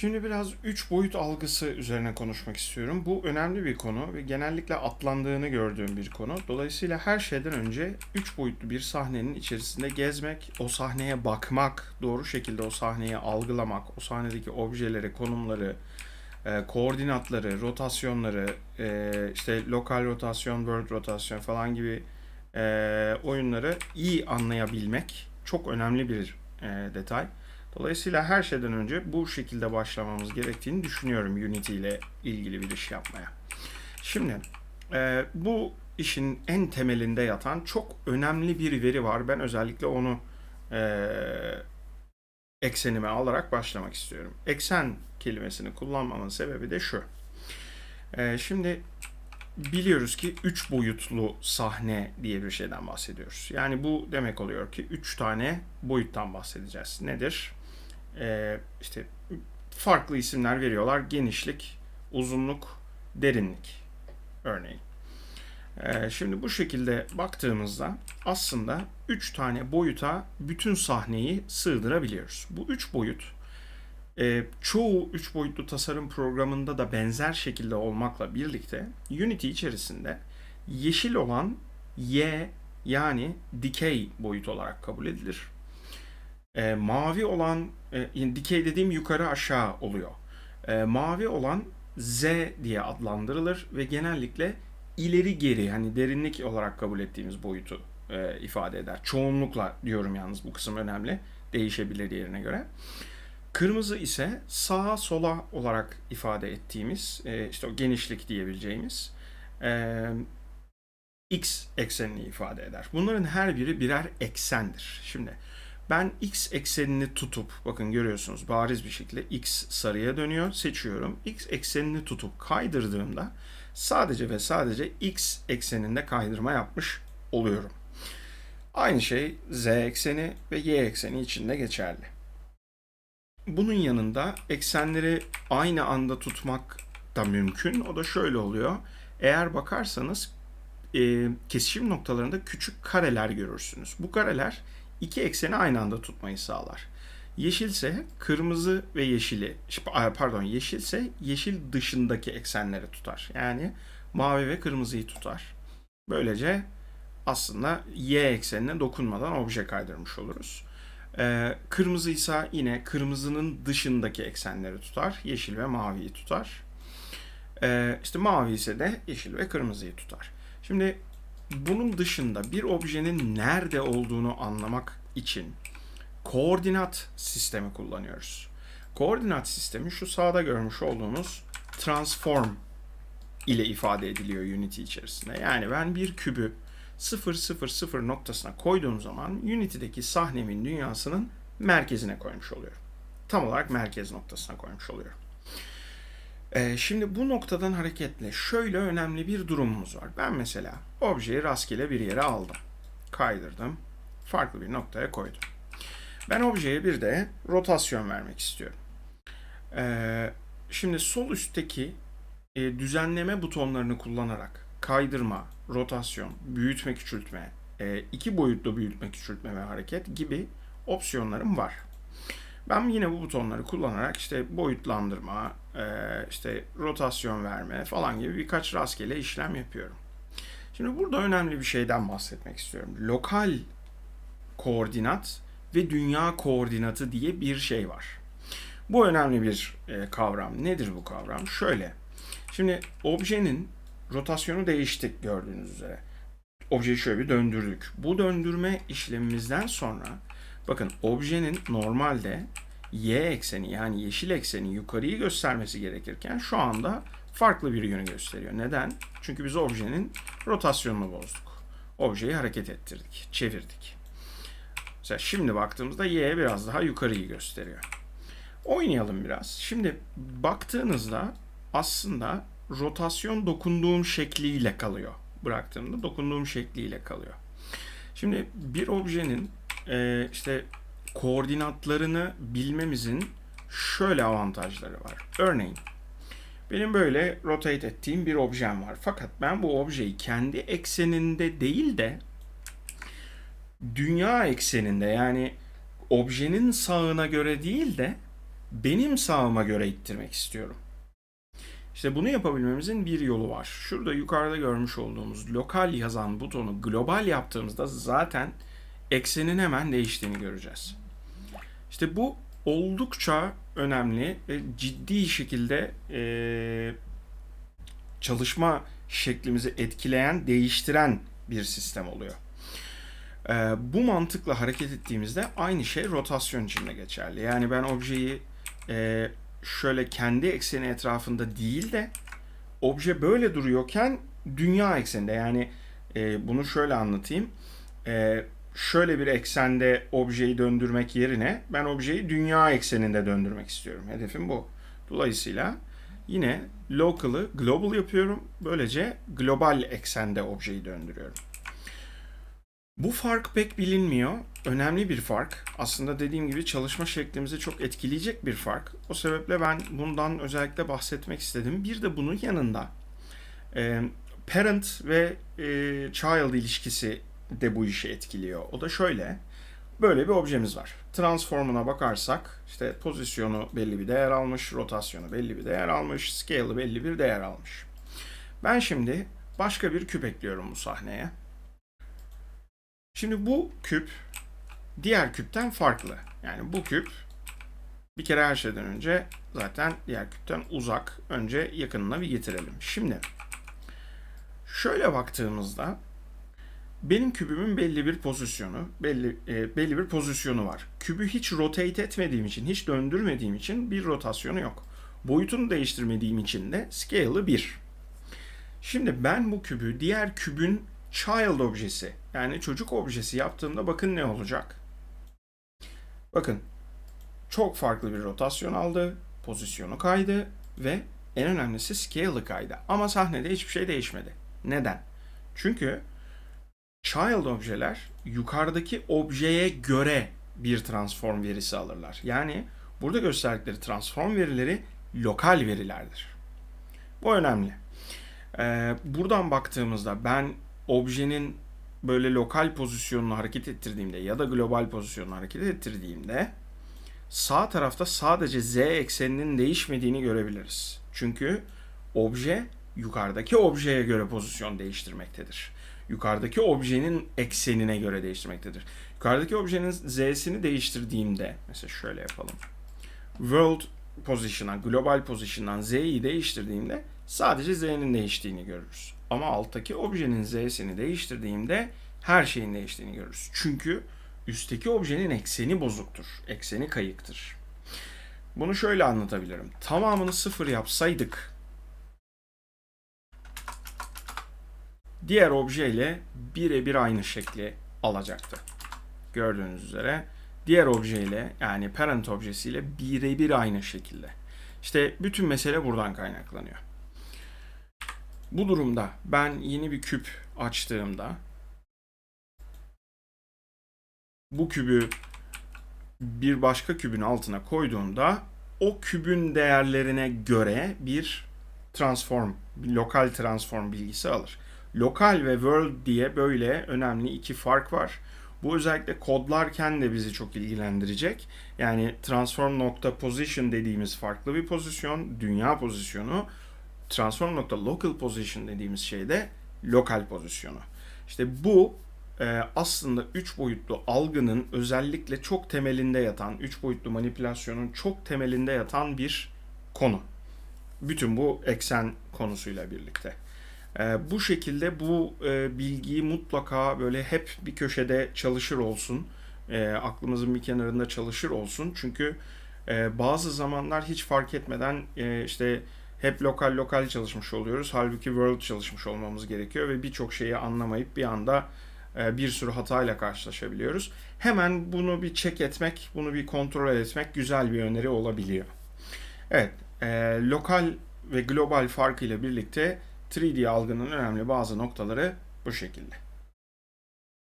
Şimdi biraz üç boyut algısı üzerine konuşmak istiyorum. Bu önemli bir konu ve genellikle atlandığını gördüğüm bir konu. Dolayısıyla her şeyden önce üç boyutlu bir sahnenin içerisinde gezmek, o sahneye bakmak, doğru şekilde o sahneyi algılamak, o sahnedeki objeleri, konumları, e, koordinatları, rotasyonları, e, işte lokal rotasyon, world rotasyon falan gibi e, oyunları iyi anlayabilmek çok önemli bir detay. Dolayısıyla her şeyden önce bu şekilde başlamamız gerektiğini düşünüyorum Unity ile ilgili bir iş yapmaya. Şimdi e, bu işin en temelinde yatan çok önemli bir veri var. Ben özellikle onu e, eksenime alarak başlamak istiyorum. Eksen kelimesini kullanmamın sebebi de şu. E, şimdi biliyoruz ki 3 boyutlu sahne diye bir şeyden bahsediyoruz. Yani bu demek oluyor ki 3 tane boyuttan bahsedeceğiz. Nedir? E, işte farklı isimler veriyorlar. Genişlik, uzunluk, derinlik örneğin. E, şimdi bu şekilde baktığımızda aslında 3 tane boyuta bütün sahneyi sığdırabiliyoruz. Bu 3 boyut e, çoğu 3 boyutlu tasarım programında da benzer şekilde olmakla birlikte Unity içerisinde yeşil olan Y yani dikey boyut olarak kabul edilir. E, mavi olan, e, dikey dediğim yukarı aşağı oluyor. E, mavi olan Z diye adlandırılır ve genellikle ileri geri hani derinlik olarak kabul ettiğimiz boyutu e, ifade eder. Çoğunlukla diyorum yalnız bu kısım önemli. Değişebilir yerine göre. Kırmızı ise sağa sola olarak ifade ettiğimiz e, işte o genişlik diyebileceğimiz e, x eksenini ifade eder. Bunların her biri birer eksendir. Şimdi ben x eksenini tutup, bakın görüyorsunuz bariz bir şekilde x sarıya dönüyor. Seçiyorum. x eksenini tutup kaydırdığımda sadece ve sadece x ekseninde kaydırma yapmış oluyorum. Aynı şey z ekseni ve y ekseni için de geçerli. Bunun yanında eksenleri aynı anda tutmak da mümkün. O da şöyle oluyor. Eğer bakarsanız e, kesişim noktalarında küçük kareler görürsünüz. Bu kareler iki ekseni aynı anda tutmayı sağlar. Yeşilse kırmızı ve yeşili, pardon yeşilse yeşil dışındaki eksenleri tutar. Yani mavi ve kırmızıyı tutar. Böylece aslında y eksenine dokunmadan obje kaydırmış oluruz. Ee, kırmızıysa yine kırmızının dışındaki eksenleri tutar. Yeşil ve maviyi tutar. Ee, işte mavi ise de yeşil ve kırmızıyı tutar. Şimdi bunun dışında bir objenin nerede olduğunu anlamak için koordinat sistemi kullanıyoruz. Koordinat sistemi şu sağda görmüş olduğumuz transform ile ifade ediliyor Unity içerisinde. Yani ben bir kübü 0 0 0 noktasına koyduğum zaman Unity'deki sahnemin dünyasının merkezine koymuş oluyorum. Tam olarak merkez noktasına koymuş oluyorum. Ee, şimdi bu noktadan hareketle şöyle önemli bir durumumuz var. Ben mesela objeyi rastgele bir yere aldım. Kaydırdım. Farklı bir noktaya koydum. Ben objeye bir de rotasyon vermek istiyorum. Ee, şimdi sol üstteki e, düzenleme butonlarını kullanarak kaydırma, rotasyon, büyütme, küçültme, e, iki boyutlu büyütme, küçültme ve hareket gibi opsiyonlarım var. Ben yine bu butonları kullanarak işte boyutlandırma, işte rotasyon verme falan gibi birkaç rastgele işlem yapıyorum. Şimdi burada önemli bir şeyden bahsetmek istiyorum. Lokal koordinat ve dünya koordinatı diye bir şey var. Bu önemli bir e, kavram. Nedir bu kavram? Şöyle. Şimdi objenin rotasyonu değiştik gördüğünüz üzere. Objeyi şöyle bir döndürdük. Bu döndürme işlemimizden sonra Bakın objenin normalde y ekseni yani yeşil ekseni yukarıyı göstermesi gerekirken şu anda farklı bir yönü gösteriyor. Neden? Çünkü biz objenin rotasyonunu bozduk. Objeyi hareket ettirdik, çevirdik. Mesela şimdi baktığımızda y biraz daha yukarıyı gösteriyor. Oynayalım biraz. Şimdi baktığınızda aslında rotasyon dokunduğum şekliyle kalıyor. Bıraktığımda dokunduğum şekliyle kalıyor. Şimdi bir objenin e, işte koordinatlarını bilmemizin şöyle avantajları var. Örneğin benim böyle rotate ettiğim bir objem var. Fakat ben bu objeyi kendi ekseninde değil de dünya ekseninde yani objenin sağına göre değil de benim sağıma göre ittirmek istiyorum. İşte bunu yapabilmemizin bir yolu var. Şurada yukarıda görmüş olduğumuz lokal yazan butonu global yaptığımızda zaten eksenin hemen değiştiğini göreceğiz. İşte bu oldukça önemli ve ciddi şekilde e, çalışma şeklimizi etkileyen, değiştiren bir sistem oluyor. E, bu mantıkla hareket ettiğimizde aynı şey rotasyon için de geçerli. Yani ben objeyi e, şöyle kendi ekseni etrafında değil de obje böyle duruyorken dünya ekseninde yani e, bunu şöyle anlatayım. E, şöyle bir eksende objeyi döndürmek yerine ben objeyi dünya ekseninde döndürmek istiyorum. Hedefim bu. Dolayısıyla yine local'ı global yapıyorum. Böylece global eksende objeyi döndürüyorum. Bu fark pek bilinmiyor. Önemli bir fark. Aslında dediğim gibi çalışma şeklimizi çok etkileyecek bir fark. O sebeple ben bundan özellikle bahsetmek istedim. Bir de bunun yanında parent ve child ilişkisi de bu işi etkiliyor. O da şöyle. Böyle bir objemiz var. Transformuna bakarsak işte pozisyonu belli bir değer almış, rotasyonu belli bir değer almış, scale'ı belli bir değer almış. Ben şimdi başka bir küp ekliyorum bu sahneye. Şimdi bu küp diğer küpten farklı. Yani bu küp bir kere her şeyden önce zaten diğer küpten uzak. Önce yakınına bir getirelim. Şimdi şöyle baktığımızda benim kübümün belli bir pozisyonu, belli e, belli bir pozisyonu var. Kübü hiç rotate etmediğim için, hiç döndürmediğim için bir rotasyonu yok. Boyutunu değiştirmediğim için de scale'ı 1. Şimdi ben bu kübü diğer kübün child objesi yani çocuk objesi yaptığımda bakın ne olacak? Bakın çok farklı bir rotasyon aldı, pozisyonu kaydı ve en önemlisi scale'ı kaydı. Ama sahnede hiçbir şey değişmedi. Neden? Çünkü child objeler yukarıdaki objeye göre bir transform verisi alırlar. Yani burada gösterdikleri transform verileri lokal verilerdir. Bu önemli. Ee, buradan baktığımızda ben objenin böyle lokal pozisyonunu hareket ettirdiğimde ya da global pozisyonunu hareket ettirdiğimde sağ tarafta sadece z ekseninin değişmediğini görebiliriz. Çünkü obje yukarıdaki objeye göre pozisyon değiştirmektedir. Yukarıdaki objenin eksenine göre değiştirmektedir. Yukarıdaki objenin z'sini değiştirdiğimde mesela şöyle yapalım. World position'a, global position'dan z'yi değiştirdiğimde sadece z'nin değiştiğini görürüz. Ama alttaki objenin z'sini değiştirdiğimde her şeyin değiştiğini görürüz. Çünkü üstteki objenin ekseni bozuktur. Ekseni kayıktır. Bunu şöyle anlatabilirim. Tamamını sıfır yapsaydık diğer objeyle birebir aynı şekli alacaktı. Gördüğünüz üzere diğer objeyle yani parent objesiyle birebir aynı şekilde. İşte bütün mesele buradan kaynaklanıyor. Bu durumda ben yeni bir küp açtığımda bu kübü bir başka kübün altına koyduğumda o kübün değerlerine göre bir transform, lokal transform bilgisi alır. Lokal ve world diye böyle önemli iki fark var. Bu özellikle kodlarken de bizi çok ilgilendirecek. Yani transform nokta position dediğimiz farklı bir pozisyon, dünya pozisyonu transform nokta local position dediğimiz şey de lokal pozisyonu. İşte bu e, aslında 3 boyutlu algının özellikle çok temelinde yatan, 3 boyutlu manipülasyonun çok temelinde yatan bir konu. Bütün bu eksen konusuyla birlikte. E, bu şekilde bu e, bilgiyi mutlaka böyle hep bir köşede çalışır olsun. E, aklımızın bir kenarında çalışır olsun. Çünkü e, bazı zamanlar hiç fark etmeden e, işte hep lokal lokal çalışmış oluyoruz. Halbuki world çalışmış olmamız gerekiyor ve birçok şeyi anlamayıp bir anda bir sürü hatayla karşılaşabiliyoruz. Hemen bunu bir check etmek, bunu bir kontrol etmek güzel bir öneri olabiliyor. Evet, e, lokal ve global farkıyla birlikte 3D algının önemli bazı noktaları bu şekilde.